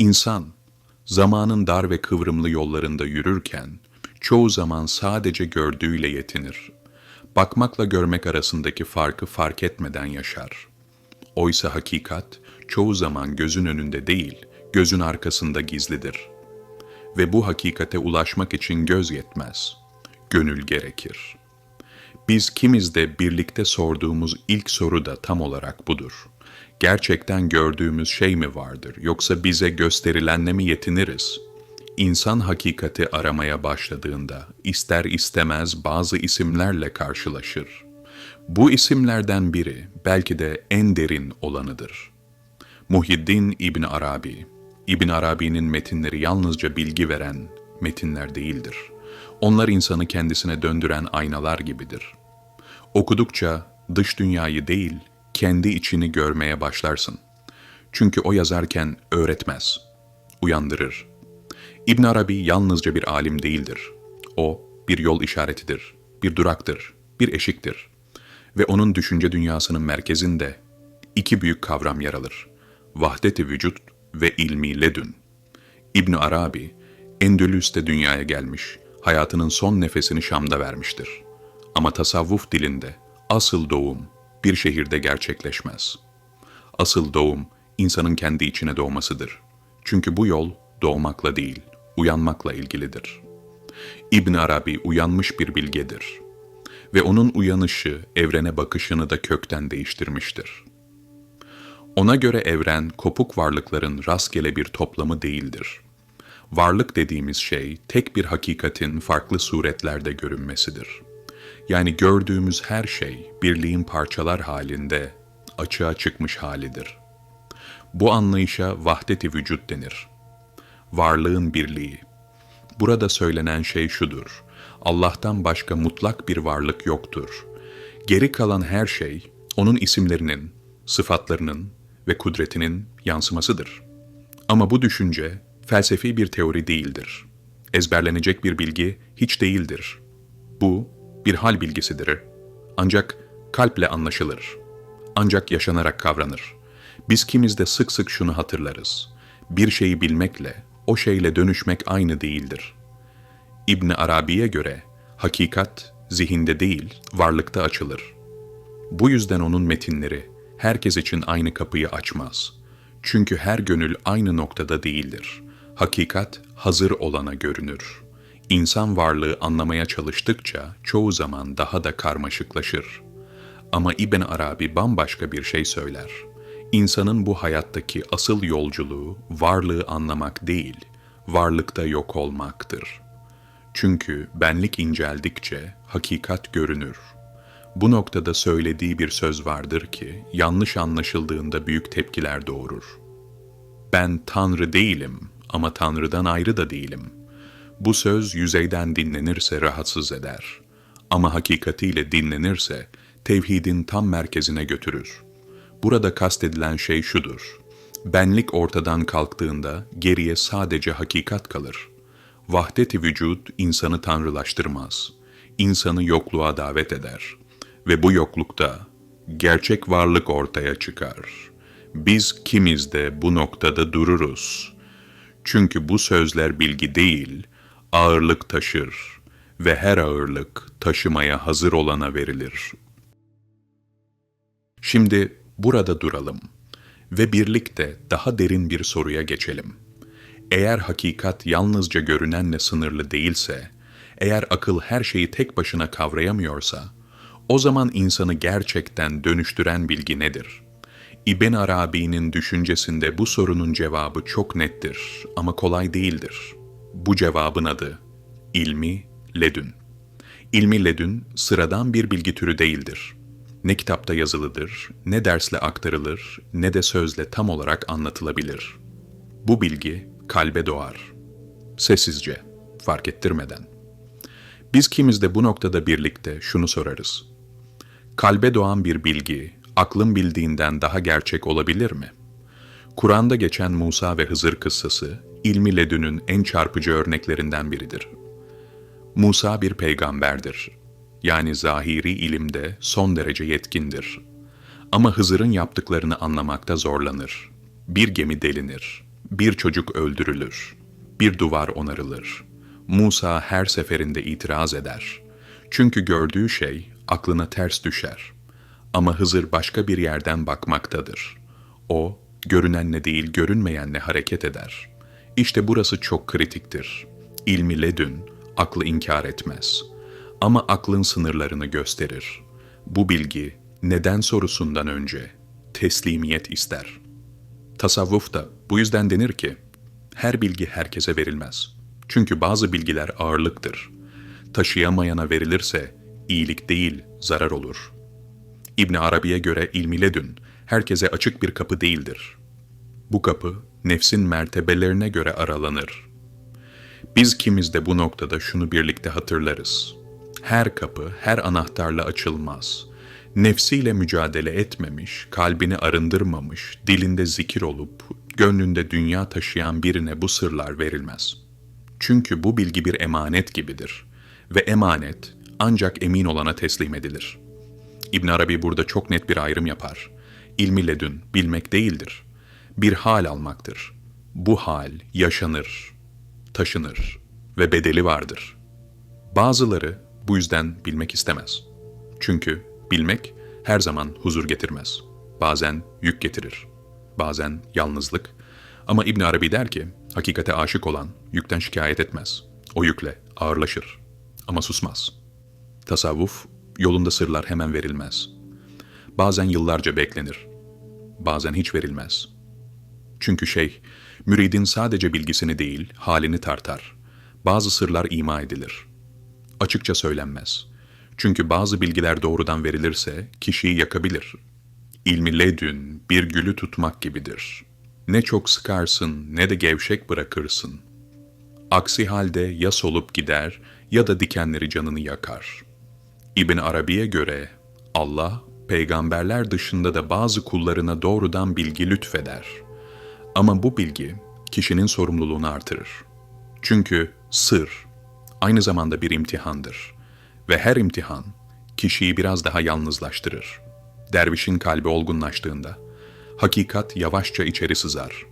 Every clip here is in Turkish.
İnsan, zamanın dar ve kıvrımlı yollarında yürürken, çoğu zaman sadece gördüğüyle yetinir. Bakmakla görmek arasındaki farkı fark etmeden yaşar. Oysa hakikat, çoğu zaman gözün önünde değil, gözün arkasında gizlidir. Ve bu hakikate ulaşmak için göz yetmez, gönül gerekir. Biz kimiz de birlikte sorduğumuz ilk soru da tam olarak budur. Gerçekten gördüğümüz şey mi vardır yoksa bize gösterilenle mi yetiniriz? İnsan hakikati aramaya başladığında ister istemez bazı isimlerle karşılaşır. Bu isimlerden biri belki de en derin olanıdır. Muhyiddin İbn Arabi, İbn Arabi'nin metinleri yalnızca bilgi veren metinler değildir. Onlar insanı kendisine döndüren aynalar gibidir. Okudukça dış dünyayı değil, kendi içini görmeye başlarsın. Çünkü o yazarken öğretmez, uyandırır. İbn Arabi yalnızca bir alim değildir. O bir yol işaretidir, bir duraktır, bir eşiktir. Ve onun düşünce dünyasının merkezinde iki büyük kavram yer alır. Vahdet-i vücut ve ilmi ledün. İbn Arabi, Endülüs'te dünyaya gelmiş, hayatının son nefesini Şam'da vermiştir. Ama tasavvuf dilinde asıl doğum bir şehirde gerçekleşmez. Asıl doğum insanın kendi içine doğmasıdır. Çünkü bu yol doğmakla değil, uyanmakla ilgilidir. İbn Arabi uyanmış bir bilgedir ve onun uyanışı evrene bakışını da kökten değiştirmiştir. Ona göre evren kopuk varlıkların rastgele bir toplamı değildir. Varlık dediğimiz şey tek bir hakikatin farklı suretlerde görünmesidir. Yani gördüğümüz her şey birliğin parçalar halinde açığa çıkmış halidir. Bu anlayışa vahdet-i vücut denir. Varlığın birliği. Burada söylenen şey şudur. Allah'tan başka mutlak bir varlık yoktur. Geri kalan her şey onun isimlerinin, sıfatlarının ve kudretinin yansımasıdır. Ama bu düşünce felsefi bir teori değildir. Ezberlenecek bir bilgi hiç değildir. Bu bir hal bilgisidir. Ancak kalple anlaşılır. Ancak yaşanarak kavranır. Biz kimiz de sık sık şunu hatırlarız. Bir şeyi bilmekle, o şeyle dönüşmek aynı değildir. İbni Arabi'ye göre hakikat zihinde değil, varlıkta açılır. Bu yüzden onun metinleri herkes için aynı kapıyı açmaz. Çünkü her gönül aynı noktada değildir. Hakikat hazır olana görünür. İnsan varlığı anlamaya çalıştıkça çoğu zaman daha da karmaşıklaşır. Ama İbn Arabi bambaşka bir şey söyler. İnsanın bu hayattaki asıl yolculuğu varlığı anlamak değil, varlıkta yok olmaktır. Çünkü benlik inceldikçe hakikat görünür. Bu noktada söylediği bir söz vardır ki yanlış anlaşıldığında büyük tepkiler doğurur. Ben Tanrı değilim ama Tanrı'dan ayrı da değilim. Bu söz yüzeyden dinlenirse rahatsız eder. Ama hakikatiyle dinlenirse tevhidin tam merkezine götürür. Burada kastedilen şey şudur. Benlik ortadan kalktığında geriye sadece hakikat kalır. Vahdet-i vücut insanı tanrılaştırmaz. İnsanı yokluğa davet eder. Ve bu yoklukta gerçek varlık ortaya çıkar. Biz kimiz de bu noktada dururuz. Çünkü bu sözler bilgi değil, ağırlık taşır ve her ağırlık taşımaya hazır olana verilir. Şimdi burada duralım ve birlikte daha derin bir soruya geçelim. Eğer hakikat yalnızca görünenle sınırlı değilse, eğer akıl her şeyi tek başına kavrayamıyorsa, o zaman insanı gerçekten dönüştüren bilgi nedir? İbn Arabi'nin düşüncesinde bu sorunun cevabı çok nettir ama kolay değildir. Bu cevabın adı ilmi ledün. İlmi ledün sıradan bir bilgi türü değildir. Ne kitapta yazılıdır, ne dersle aktarılır, ne de sözle tam olarak anlatılabilir. Bu bilgi kalbe doğar. Sessizce, fark ettirmeden. Biz kimiz de bu noktada birlikte şunu sorarız. Kalbe doğan bir bilgi, aklın bildiğinden daha gerçek olabilir mi? Kur'an'da geçen Musa ve Hızır kıssası, ilmi ledünün en çarpıcı örneklerinden biridir. Musa bir peygamberdir. Yani zahiri ilimde son derece yetkindir. Ama Hızır'ın yaptıklarını anlamakta zorlanır. Bir gemi delinir Bir çocuk öldürülür. Bir duvar onarılır. Musa her seferinde itiraz eder. Çünkü gördüğü şey aklına ters düşer. Ama Hızır başka bir yerden bakmaktadır. O, görünenle değil görünmeyenle hareket eder. İşte burası çok kritiktir. İlmi ledün, aklı inkar etmez. Ama aklın sınırlarını gösterir. Bu bilgi neden sorusundan önce teslimiyet ister. Tasavvuf da bu yüzden denir ki, her bilgi herkese verilmez. Çünkü bazı bilgiler ağırlıktır. Taşıyamayana verilirse iyilik değil, zarar olur. İbn Arabi'ye göre ilmi ledün herkese açık bir kapı değildir. Bu kapı nefsin mertebelerine göre aralanır. Biz kimiz de bu noktada şunu birlikte hatırlarız. Her kapı her anahtarla açılmaz. Nefsiyle mücadele etmemiş, kalbini arındırmamış, dilinde zikir olup, gönlünde dünya taşıyan birine bu sırlar verilmez. Çünkü bu bilgi bir emanet gibidir ve emanet ancak emin olana teslim edilir. İbn Arabi burada çok net bir ayrım yapar. İlmi ledün bilmek değildir. Bir hal almaktır. Bu hal yaşanır, taşınır ve bedeli vardır. Bazıları bu yüzden bilmek istemez. Çünkü bilmek her zaman huzur getirmez. Bazen yük getirir. Bazen yalnızlık. Ama İbn Arabi der ki, hakikate aşık olan yükten şikayet etmez. O yükle ağırlaşır ama susmaz. Tasavvuf, yolunda sırlar hemen verilmez. Bazen yıllarca beklenir. Bazen hiç verilmez. Çünkü şey, müridin sadece bilgisini değil, halini tartar. Bazı sırlar ima edilir. Açıkça söylenmez. Çünkü bazı bilgiler doğrudan verilirse kişiyi yakabilir. İlmi ledün bir gülü tutmak gibidir. Ne çok sıkarsın ne de gevşek bırakırsın. Aksi halde ya solup gider ya da dikenleri canını yakar. İbn Arabi'ye göre Allah peygamberler dışında da bazı kullarına doğrudan bilgi lütfeder. Ama bu bilgi kişinin sorumluluğunu artırır. Çünkü sır aynı zamanda bir imtihandır ve her imtihan kişiyi biraz daha yalnızlaştırır. Dervişin kalbi olgunlaştığında hakikat yavaşça içeri sızar.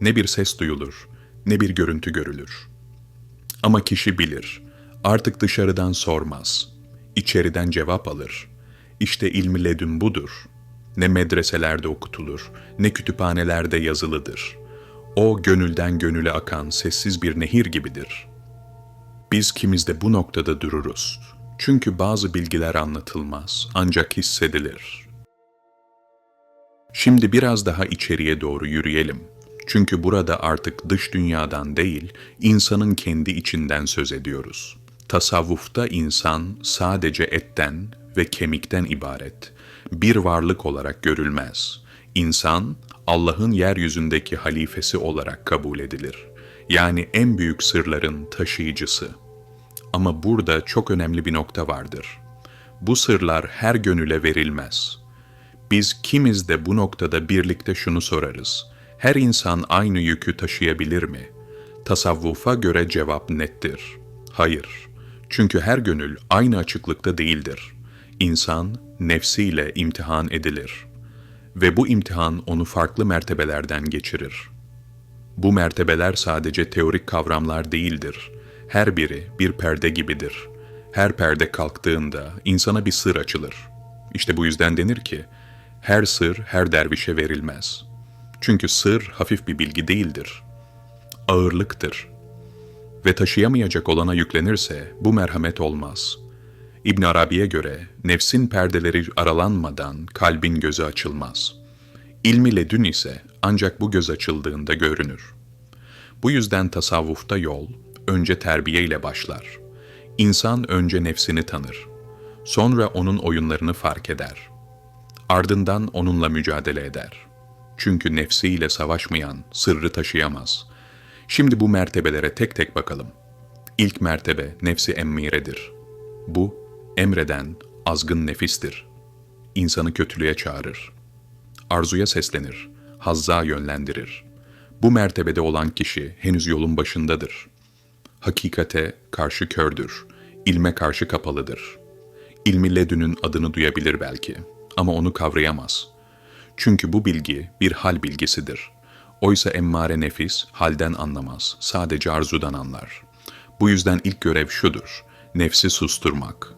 Ne bir ses duyulur, ne bir görüntü görülür. Ama kişi bilir, artık dışarıdan sormaz, içeriden cevap alır. İşte ilmi ledün budur. Ne medreselerde okutulur, ne kütüphanelerde yazılıdır. O gönülden gönüle akan sessiz bir nehir gibidir. Biz kimiz de bu noktada dururuz. Çünkü bazı bilgiler anlatılmaz, ancak hissedilir. Şimdi biraz daha içeriye doğru yürüyelim. Çünkü burada artık dış dünyadan değil, insanın kendi içinden söz ediyoruz. Tasavvufta insan sadece etten ve kemikten ibaret. Bir varlık olarak görülmez. İnsan, Allah'ın yeryüzündeki halifesi olarak kabul edilir. Yani en büyük sırların taşıyıcısı. Ama burada çok önemli bir nokta vardır. Bu sırlar her gönüle verilmez. Biz kimiz de bu noktada birlikte şunu sorarız. Her insan aynı yükü taşıyabilir mi? Tasavvufa göre cevap nettir. Hayır. Çünkü her gönül aynı açıklıkta değildir. İnsan nefsiyle imtihan edilir. Ve bu imtihan onu farklı mertebelerden geçirir. Bu mertebeler sadece teorik kavramlar değildir. Her biri bir perde gibidir. Her perde kalktığında insana bir sır açılır. İşte bu yüzden denir ki, her sır her dervişe verilmez. Çünkü sır hafif bir bilgi değildir. Ağırlıktır. Ve taşıyamayacak olana yüklenirse bu merhamet olmaz. İbn Arabi'ye göre nefsin perdeleri aralanmadan kalbin gözü açılmaz. İlmi ledün ise ancak bu göz açıldığında görünür. Bu yüzden tasavvufta yol önce terbiye ile başlar. İnsan önce nefsini tanır. Sonra onun oyunlarını fark eder. Ardından onunla mücadele eder. Çünkü nefsiyle savaşmayan sırrı taşıyamaz. Şimdi bu mertebelere tek tek bakalım. İlk mertebe nefsi emmiredir. Bu, emreden azgın nefistir. İnsanı kötülüğe çağırır. Arzuya seslenir, hazza yönlendirir. Bu mertebede olan kişi henüz yolun başındadır. Hakikate karşı kördür, ilme karşı kapalıdır. İlmi ledünün adını duyabilir belki ama onu kavrayamaz. Çünkü bu bilgi bir hal bilgisidir. Oysa emmare nefis halden anlamaz, sadece arzudan anlar. Bu yüzden ilk görev şudur, nefsi susturmak.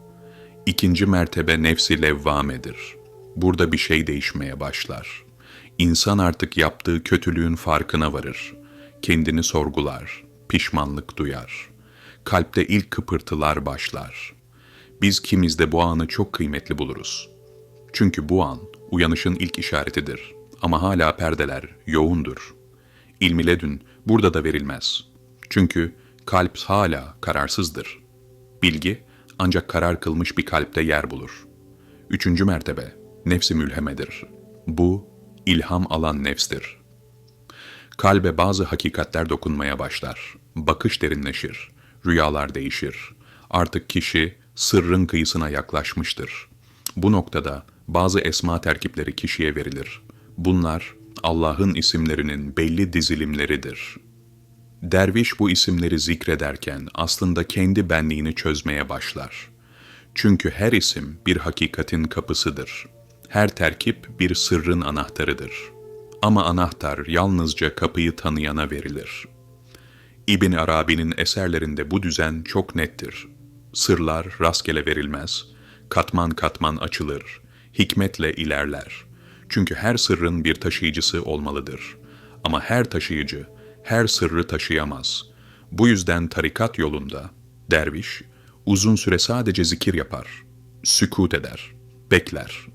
İkinci mertebe nefsi levvamedir. Burada bir şey değişmeye başlar. İnsan artık yaptığı kötülüğün farkına varır. Kendini sorgular, pişmanlık duyar. Kalpte ilk kıpırtılar başlar. Biz kimiz de bu anı çok kıymetli buluruz. Çünkü bu an uyanışın ilk işaretidir. Ama hala perdeler yoğundur. İlmi ledün burada da verilmez. Çünkü kalp hala kararsızdır. Bilgi ancak karar kılmış bir kalpte yer bulur. Üçüncü mertebe nefsi mülhemedir. Bu ilham alan nefstir. Kalbe bazı hakikatler dokunmaya başlar. Bakış derinleşir. Rüyalar değişir. Artık kişi sırrın kıyısına yaklaşmıştır. Bu noktada bazı esma terkipleri kişiye verilir. Bunlar Allah'ın isimlerinin belli dizilimleridir. Derviş bu isimleri zikrederken aslında kendi benliğini çözmeye başlar. Çünkü her isim bir hakikatin kapısıdır. Her terkip bir sırrın anahtarıdır. Ama anahtar yalnızca kapıyı tanıyana verilir. İbn Arabi'nin eserlerinde bu düzen çok nettir. Sırlar rastgele verilmez, katman katman açılır, hikmetle ilerler. Çünkü her sırrın bir taşıyıcısı olmalıdır. Ama her taşıyıcı her sırrı taşıyamaz. Bu yüzden tarikat yolunda derviş uzun süre sadece zikir yapar, sükut eder, bekler.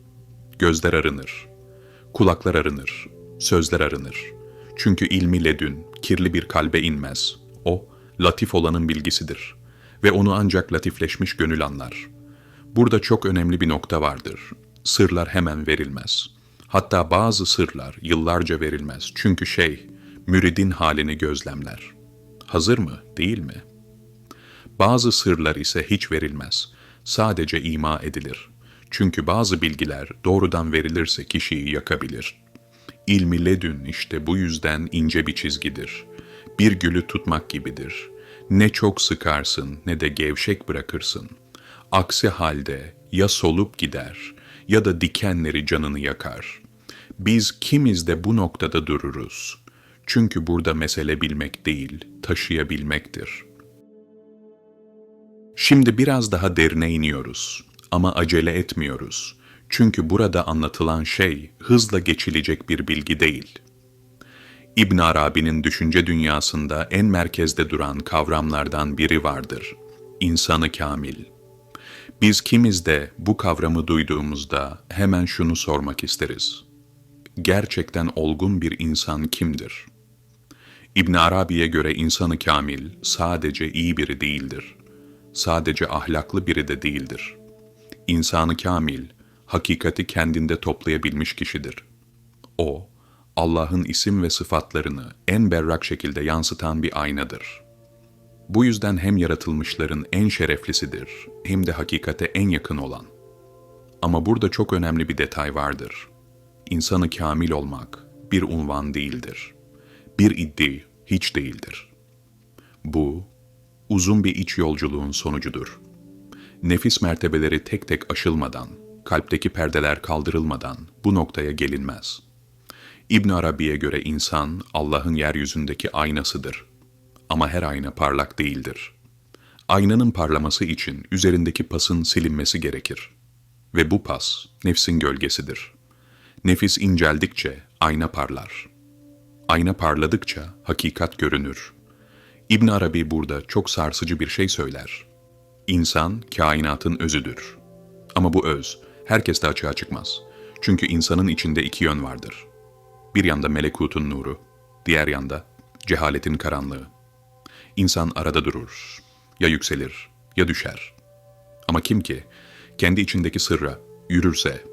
Gözler arınır, kulaklar arınır, sözler arınır. Çünkü ilmi ledün, kirli bir kalbe inmez. O, latif olanın bilgisidir ve onu ancak latifleşmiş gönül anlar. Burada çok önemli bir nokta vardır. Sırlar hemen verilmez. Hatta bazı sırlar yıllarca verilmez. Çünkü şey, müridin halini gözlemler. Hazır mı, değil mi? Bazı sırlar ise hiç verilmez. Sadece ima edilir. Çünkü bazı bilgiler doğrudan verilirse kişiyi yakabilir. İlmi ledün işte bu yüzden ince bir çizgidir. Bir gülü tutmak gibidir. Ne çok sıkarsın ne de gevşek bırakırsın. Aksi halde ya solup gider ya da dikenleri canını yakar. Biz kimiz de bu noktada dururuz. Çünkü burada mesele bilmek değil, taşıyabilmektir. Şimdi biraz daha derine iniyoruz ama acele etmiyoruz. Çünkü burada anlatılan şey hızla geçilecek bir bilgi değil. İbn Arabi'nin düşünce dünyasında en merkezde duran kavramlardan biri vardır. İnsanı kamil. Biz kimiz de bu kavramı duyduğumuzda hemen şunu sormak isteriz. Gerçekten olgun bir insan kimdir?'' İbn Arabi'ye göre insanı kamil sadece iyi biri değildir. Sadece ahlaklı biri de değildir. İnsanı kamil, hakikati kendinde toplayabilmiş kişidir. O, Allah'ın isim ve sıfatlarını en berrak şekilde yansıtan bir aynadır. Bu yüzden hem yaratılmışların en şereflisidir, hem de hakikate en yakın olan. Ama burada çok önemli bir detay vardır. İnsanı kamil olmak bir unvan değildir. Bir iddi, hiç değildir. Bu, uzun bir iç yolculuğun sonucudur. Nefis mertebeleri tek tek aşılmadan, kalpteki perdeler kaldırılmadan bu noktaya gelinmez. İbn Arabi'ye göre insan Allah'ın yeryüzündeki aynasıdır. Ama her ayna parlak değildir. Aynanın parlaması için üzerindeki pasın silinmesi gerekir. Ve bu pas nefsin gölgesidir. Nefis inceldikçe ayna parlar.'' Ayna parladıkça hakikat görünür. İbn Arabi burada çok sarsıcı bir şey söyler. İnsan kainatın özüdür. Ama bu öz herkeste açığa çıkmaz. Çünkü insanın içinde iki yön vardır. Bir yanda melekutun nuru, diğer yanda cehaletin karanlığı. İnsan arada durur. Ya yükselir ya düşer. Ama kim ki kendi içindeki sırra yürürse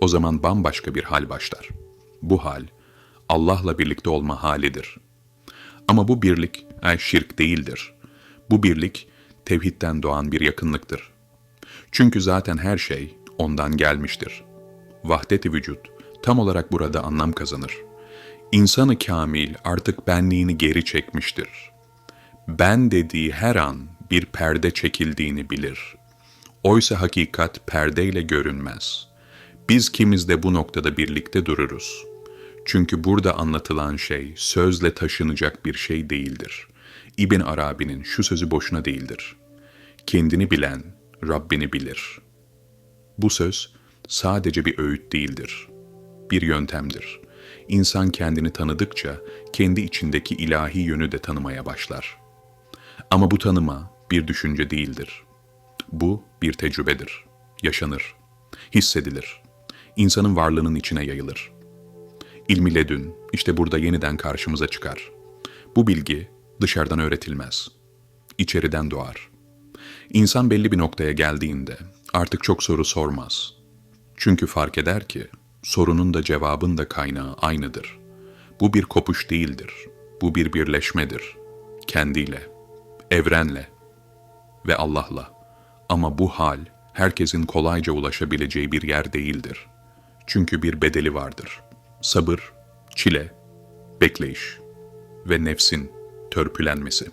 o zaman bambaşka bir hal başlar. Bu hal Allah'la birlikte olma halidir. Ama bu birlik ay şirk değildir. Bu birlik tevhidden doğan bir yakınlıktır. Çünkü zaten her şey ondan gelmiştir. Vahdet-i vücut tam olarak burada anlam kazanır. İnsanı kamil artık benliğini geri çekmiştir. Ben dediği her an bir perde çekildiğini bilir. Oysa hakikat perdeyle görünmez. Biz kimiz de bu noktada birlikte dururuz.'' Çünkü burada anlatılan şey sözle taşınacak bir şey değildir. İbn Arabi'nin şu sözü boşuna değildir. Kendini bilen Rabbini bilir. Bu söz sadece bir öğüt değildir. Bir yöntemdir. İnsan kendini tanıdıkça kendi içindeki ilahi yönü de tanımaya başlar. Ama bu tanıma bir düşünce değildir. Bu bir tecrübedir. Yaşanır. Hissedilir. İnsanın varlığının içine yayılır. İlmi ledün işte burada yeniden karşımıza çıkar. Bu bilgi dışarıdan öğretilmez. İçeriden doğar. İnsan belli bir noktaya geldiğinde artık çok soru sormaz. Çünkü fark eder ki sorunun da cevabın da kaynağı aynıdır. Bu bir kopuş değildir. Bu bir birleşmedir. Kendiyle, evrenle ve Allah'la. Ama bu hal herkesin kolayca ulaşabileceği bir yer değildir. Çünkü bir bedeli vardır. Sabır, çile, bekleyiş ve nefsin törpülenmesi.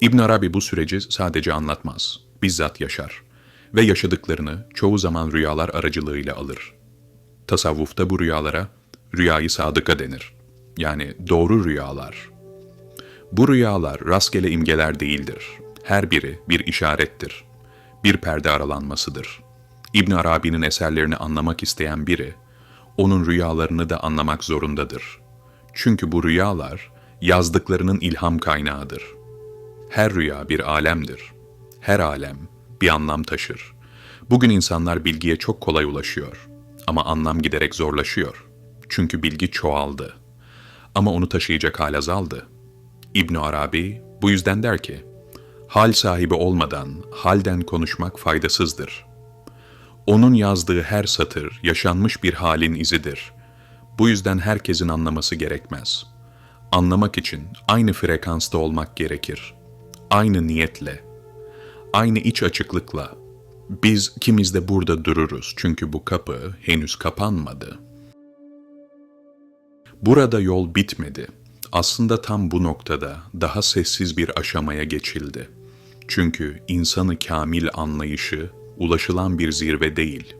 İbn Arabi bu süreci sadece anlatmaz, bizzat yaşar ve yaşadıklarını çoğu zaman rüyalar aracılığıyla alır. Tasavvufta bu rüyalara rüyayı sadıka denir. Yani doğru rüyalar. Bu rüyalar rastgele imgeler değildir. Her biri bir işarettir. Bir perde aralanmasıdır. İbn Arabi'nin eserlerini anlamak isteyen biri, onun rüyalarını da anlamak zorundadır. Çünkü bu rüyalar yazdıklarının ilham kaynağıdır. Her rüya bir alemdir. Her alem bir anlam taşır. Bugün insanlar bilgiye çok kolay ulaşıyor ama anlam giderek zorlaşıyor. Çünkü bilgi çoğaldı. Ama onu taşıyacak hal azaldı. İbn Arabi bu yüzden der ki, hal sahibi olmadan halden konuşmak faydasızdır. Onun yazdığı her satır yaşanmış bir halin izidir. Bu yüzden herkesin anlaması gerekmez. Anlamak için aynı frekansta olmak gerekir. Aynı niyetle, aynı iç açıklıkla. Biz kimiz de burada dururuz çünkü bu kapı henüz kapanmadı. Burada yol bitmedi. Aslında tam bu noktada daha sessiz bir aşamaya geçildi. Çünkü insanı kamil anlayışı ulaşılan bir zirve değil,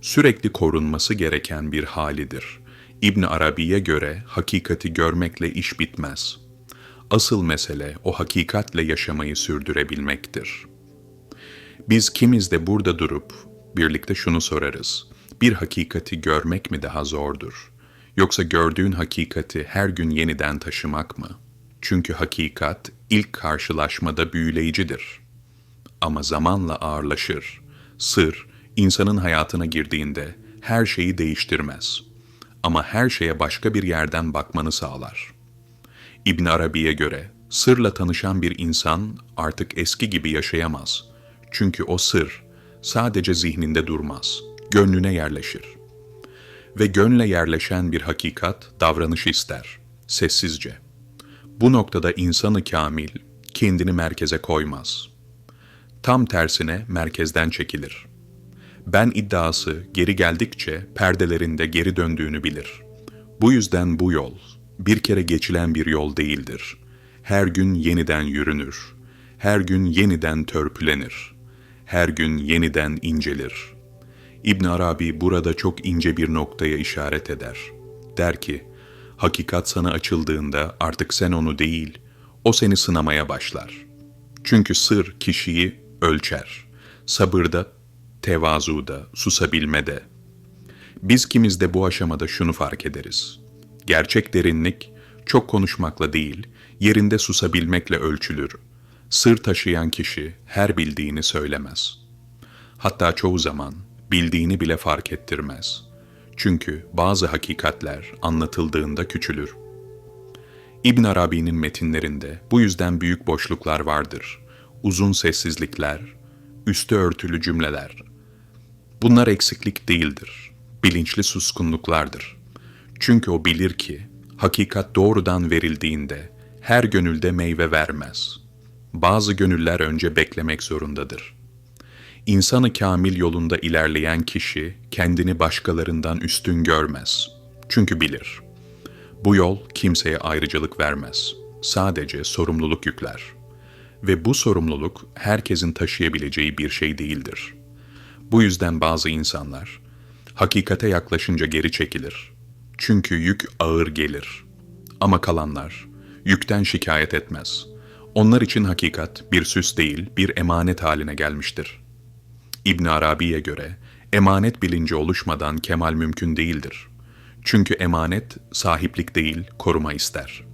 sürekli korunması gereken bir halidir. İbn Arabi'ye göre hakikati görmekle iş bitmez. Asıl mesele o hakikatle yaşamayı sürdürebilmektir. Biz kimiz de burada durup birlikte şunu sorarız. Bir hakikati görmek mi daha zordur? Yoksa gördüğün hakikati her gün yeniden taşımak mı? Çünkü hakikat ilk karşılaşmada büyüleyicidir. Ama zamanla ağırlaşır. Sır, insanın hayatına girdiğinde her şeyi değiştirmez. Ama her şeye başka bir yerden bakmanı sağlar. İbn Arabi'ye göre sırla tanışan bir insan artık eski gibi yaşayamaz. Çünkü o sır sadece zihninde durmaz, gönlüne yerleşir. Ve gönle yerleşen bir hakikat davranış ister, sessizce. Bu noktada insanı kamil kendini merkeze koymaz. Tam tersine merkezden çekilir. Ben iddiası geri geldikçe perdelerinde geri döndüğünü bilir. Bu yüzden bu yol bir kere geçilen bir yol değildir. Her gün yeniden yürünür. Her gün yeniden törpülenir. Her gün yeniden incelir. İbn Arabi burada çok ince bir noktaya işaret eder. Der ki, hakikat sana açıldığında artık sen onu değil, o seni sınamaya başlar. Çünkü sır kişiyi ölçer. Sabırda, tevazuda, susabilmede. Biz kimiz de bu aşamada şunu fark ederiz. Gerçek derinlik, çok konuşmakla değil, yerinde susabilmekle ölçülür. Sır taşıyan kişi her bildiğini söylemez. Hatta çoğu zaman bildiğini bile fark ettirmez.'' Çünkü bazı hakikatler anlatıldığında küçülür. İbn Arabi'nin metinlerinde bu yüzden büyük boşluklar vardır. Uzun sessizlikler, üstü örtülü cümleler. Bunlar eksiklik değildir. Bilinçli suskunluklardır. Çünkü o bilir ki hakikat doğrudan verildiğinde her gönülde meyve vermez. Bazı gönüller önce beklemek zorundadır.'' İnsanı kamil yolunda ilerleyen kişi kendini başkalarından üstün görmez. Çünkü bilir. Bu yol kimseye ayrıcalık vermez. Sadece sorumluluk yükler. Ve bu sorumluluk herkesin taşıyabileceği bir şey değildir. Bu yüzden bazı insanlar hakikate yaklaşınca geri çekilir. Çünkü yük ağır gelir. Ama kalanlar yükten şikayet etmez. Onlar için hakikat bir süs değil, bir emanet haline gelmiştir. İbn Arabi'ye göre emanet bilinci oluşmadan kemal mümkün değildir. Çünkü emanet sahiplik değil, koruma ister.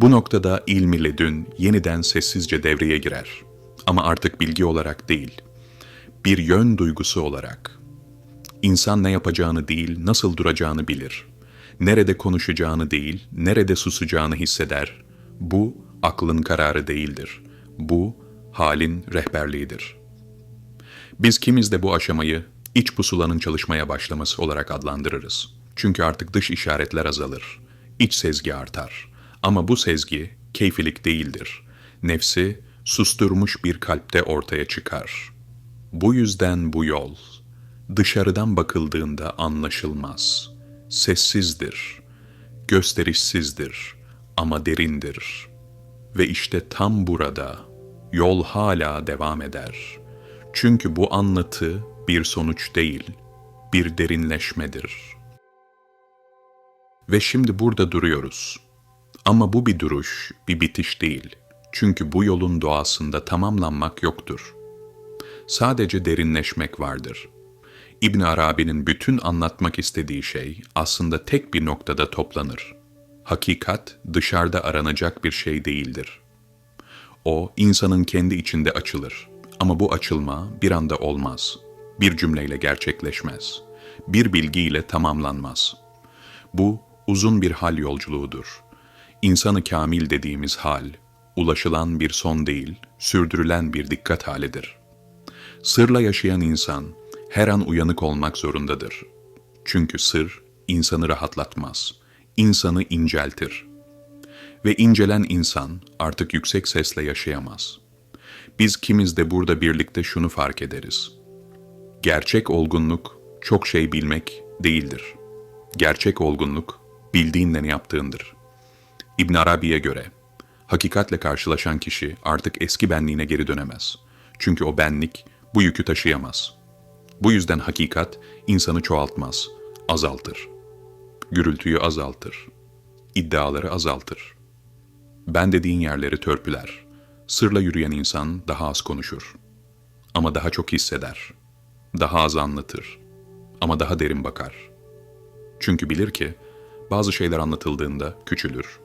Bu noktada ilmi ledün yeniden sessizce devreye girer. Ama artık bilgi olarak değil, bir yön duygusu olarak. İnsan ne yapacağını değil, nasıl duracağını bilir. Nerede konuşacağını değil, nerede susacağını hisseder. Bu aklın kararı değildir. Bu halin rehberliğidir. Biz kimiz de bu aşamayı iç pusulanın çalışmaya başlaması olarak adlandırırız. Çünkü artık dış işaretler azalır. İç sezgi artar. Ama bu sezgi keyfilik değildir. Nefsi susturmuş bir kalpte ortaya çıkar. Bu yüzden bu yol dışarıdan bakıldığında anlaşılmaz. Sessizdir, gösterişsizdir ama derindir. Ve işte tam burada yol hala devam eder. Çünkü bu anlatı bir sonuç değil, bir derinleşmedir. Ve şimdi burada duruyoruz. Ama bu bir duruş, bir bitiş değil. Çünkü bu yolun doğasında tamamlanmak yoktur. Sadece derinleşmek vardır. İbn Arabi'nin bütün anlatmak istediği şey aslında tek bir noktada toplanır. Hakikat dışarıda aranacak bir şey değildir. O insanın kendi içinde açılır. Ama bu açılma bir anda olmaz. Bir cümleyle gerçekleşmez. Bir bilgiyle tamamlanmaz. Bu uzun bir hal yolculuğudur. İnsanı kamil dediğimiz hal, ulaşılan bir son değil, sürdürülen bir dikkat halidir. Sırla yaşayan insan her an uyanık olmak zorundadır. Çünkü sır insanı rahatlatmaz, insanı inceltir. Ve incelen insan artık yüksek sesle yaşayamaz. Biz kimiz de burada birlikte şunu fark ederiz. Gerçek olgunluk çok şey bilmek değildir. Gerçek olgunluk bildiğinle ne yaptığındır. İbn Arabi'ye göre hakikatle karşılaşan kişi artık eski benliğine geri dönemez. Çünkü o benlik bu yükü taşıyamaz. Bu yüzden hakikat insanı çoğaltmaz, azaltır. Gürültüyü azaltır. iddiaları azaltır. Ben dediğin yerleri törpüler. Sırla yürüyen insan daha az konuşur. Ama daha çok hisseder. Daha az anlatır. Ama daha derin bakar. Çünkü bilir ki bazı şeyler anlatıldığında küçülür.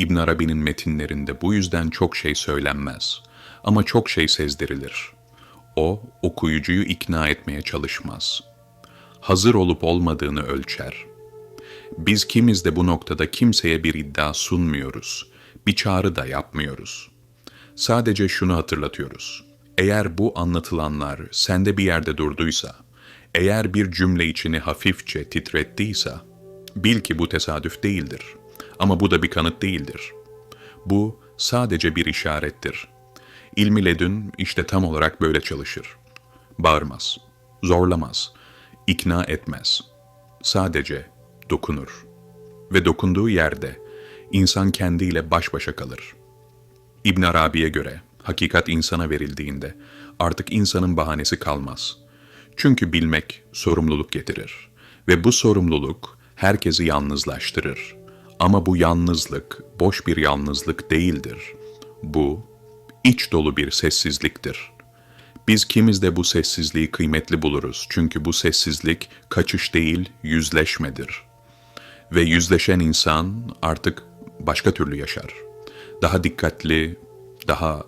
İbn Arabi'nin metinlerinde bu yüzden çok şey söylenmez ama çok şey sezdirilir. O okuyucuyu ikna etmeye çalışmaz. Hazır olup olmadığını ölçer. Biz kimiz de bu noktada kimseye bir iddia sunmuyoruz. Bir çağrı da yapmıyoruz. Sadece şunu hatırlatıyoruz. Eğer bu anlatılanlar sende bir yerde durduysa, eğer bir cümle içini hafifçe titrettiyse, bil ki bu tesadüf değildir. Ama bu da bir kanıt değildir. Bu sadece bir işarettir. İlmi ledün işte tam olarak böyle çalışır. Bağırmaz, zorlamaz, ikna etmez. Sadece dokunur. Ve dokunduğu yerde insan kendiyle baş başa kalır. İbn Arabi'ye göre hakikat insana verildiğinde artık insanın bahanesi kalmaz. Çünkü bilmek sorumluluk getirir ve bu sorumluluk herkesi yalnızlaştırır. Ama bu yalnızlık boş bir yalnızlık değildir. Bu iç dolu bir sessizliktir. Biz kimiz de bu sessizliği kıymetli buluruz çünkü bu sessizlik kaçış değil yüzleşmedir. Ve yüzleşen insan artık başka türlü yaşar. Daha dikkatli, daha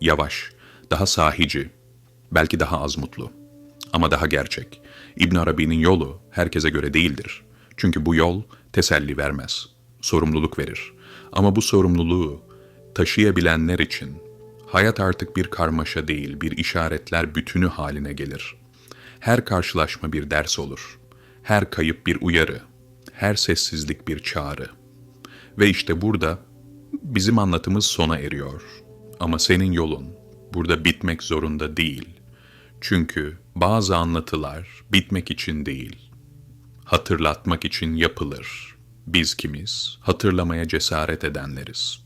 yavaş, daha sahici, belki daha az mutlu ama daha gerçek. İbn Arabi'nin yolu herkese göre değildir. Çünkü bu yol teselli vermez, sorumluluk verir. Ama bu sorumluluğu taşıyabilenler için hayat artık bir karmaşa değil, bir işaretler bütünü haline gelir. Her karşılaşma bir ders olur. Her kayıp bir uyarı, her sessizlik bir çağrı. Ve işte burada bizim anlatımız sona eriyor. Ama senin yolun burada bitmek zorunda değil. Çünkü bazı anlatılar bitmek için değil, hatırlatmak için yapılır. Biz kimiz? Hatırlamaya cesaret edenleriz.